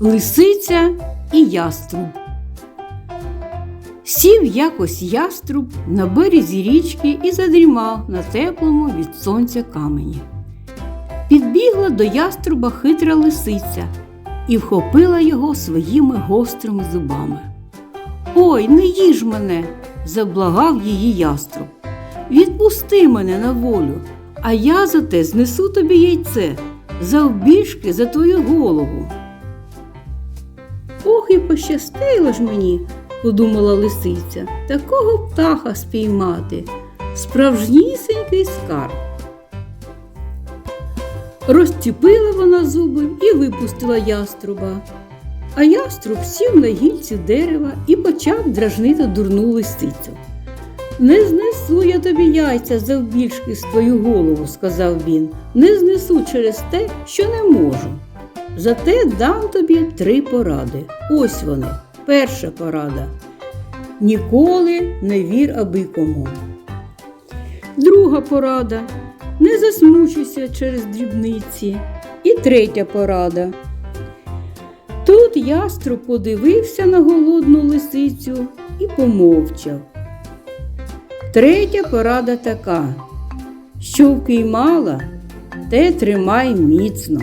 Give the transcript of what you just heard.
Лисиця і яструб. Сів якось яструб на березі річки і задрімав на теплому від сонця камені. Підбігла до яструба хитра лисиця і вхопила його своїми гострими зубами. Ой, не їж мене, заблагав її яструб. Відпусти мене на волю, а я зате знесу тобі яйце завбільшки за твою голову. Ох, і пощастило ж мені, подумала лисиця, такого птаха спіймати, справжнісінький скарб. Розціпила вона зуби і випустила яструба. А яструб сів на гільці дерева і почав дражнити дурну лисицю. Не знесу я тобі яйця завбільшки з твою голову, сказав він. Не знесу через те, що не можу. Зате дам тобі три поради. Ось вони. Перша порада. Ніколи не вір аби кому. Друга порада. Не засмучуйся через дрібниці. І третя порада. Тут яструб подивився на голодну лисицю і помовчав. Третя порада така, що впіймала, те тримай міцно.